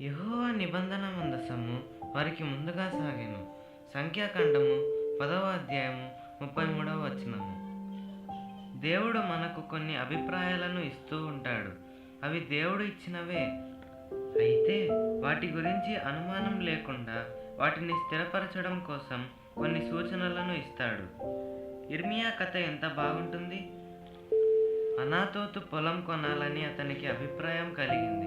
యెహోవా నిబంధన మందసము వారికి ముందుగా సాగాను. సంఖ్యాకాండము పదవ అధ్యాయము ముప్పై మూడవ వచనము. దేవుడు మనకు కొన్ని అభిప్రాయాలను ఇస్తూ ఉంటాడు. అవి దేవుడు ఇచ్చినవే. అయితే వాటి గురించి అనుమానం లేకుండా వాటిని స్థిరపరచడం కోసం కొన్ని సూచనలను ఇస్తాడు. ఇర్మియా కథ ఎంత బాగుంటుంది? అనాతోతు పొలం కొనాలని అతనికి అభిప్రాయం కలిగింది.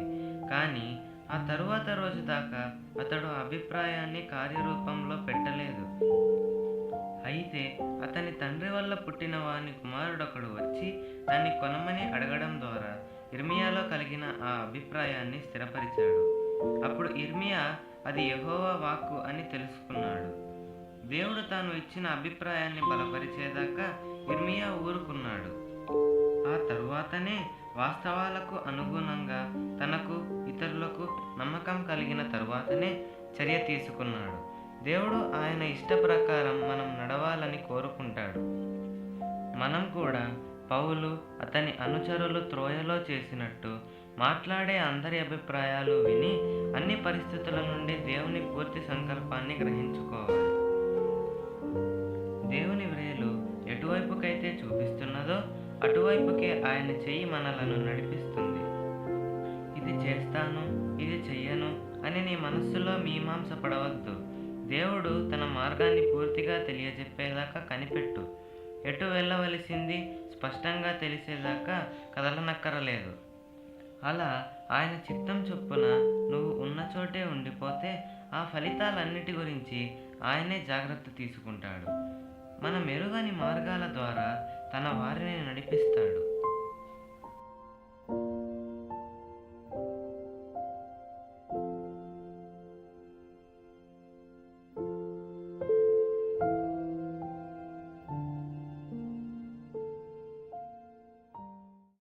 కానీ ఆ తరువాత రోజు దాకా అతడు ఆ అభిప్రాయాన్ని కార్యరూపంలో పెట్టలేదు. అయితే అతని తండ్రి వల్ల పుట్టిన వాని కుమారుడొకడు వచ్చి దాన్ని కొనమని అడగడం ద్వారా ఇర్మియాలో కలిగిన ఆ అభిప్రాయాన్ని స్థిరపరిచాడు. అప్పుడు ఇర్మియా అది యహోవా వాక్కు అని తెలుసుకున్నాడు. దేవుడు తాను ఇచ్చిన అభిప్రాయాన్ని బలపరిచేదాకా ఇర్మియా ఊరుకున్నాడు. ఆ తరువాతనే వాస్తవాలకు అనుగుణంగా తనకు ఇతరులకు నమ్మకం కలిగిన తరువాతనే చర్య తీసుకున్నాడు. దేవుడు ఆయన ఇష్ట ప్రకారం మనం నడవాలని కోరుకుంటాడు. మనం కూడా పౌలు అతని అనుచరులు త్రోయలో చేసినట్టు మాట్లాడే అందరి అభిప్రాయాలు విని అన్ని పరిస్థితుల నుండి దేవుని పూర్తి సంకల్పాన్ని గ్రహించు అటువైపుకే ఆయన చెయ్యి మనలను నడిపిస్తుంది. ఇది చేస్తాను ఇది చెయ్యను అని నీ మనస్సులో మీమాంస పడవద్దు దేవుడు తన మార్గాన్ని పూర్తిగా తెలియజెప్పేదాకా కనిపెట్టు. ఎటు వెళ్ళవలసింది స్పష్టంగా తెలిసేదాకా కదలనక్కరలేదు. అలా ఆయన చిత్తం చొప్పున నువ్వు ఉన్న చోటే ఉండిపోతే ఆ ఫలితాలన్నిటి గురించి ఆయనే జాగ్రత్త తీసుకుంటాడు. మన మెరుగని మార్గాల ద్వారా తన వారిని నడిపి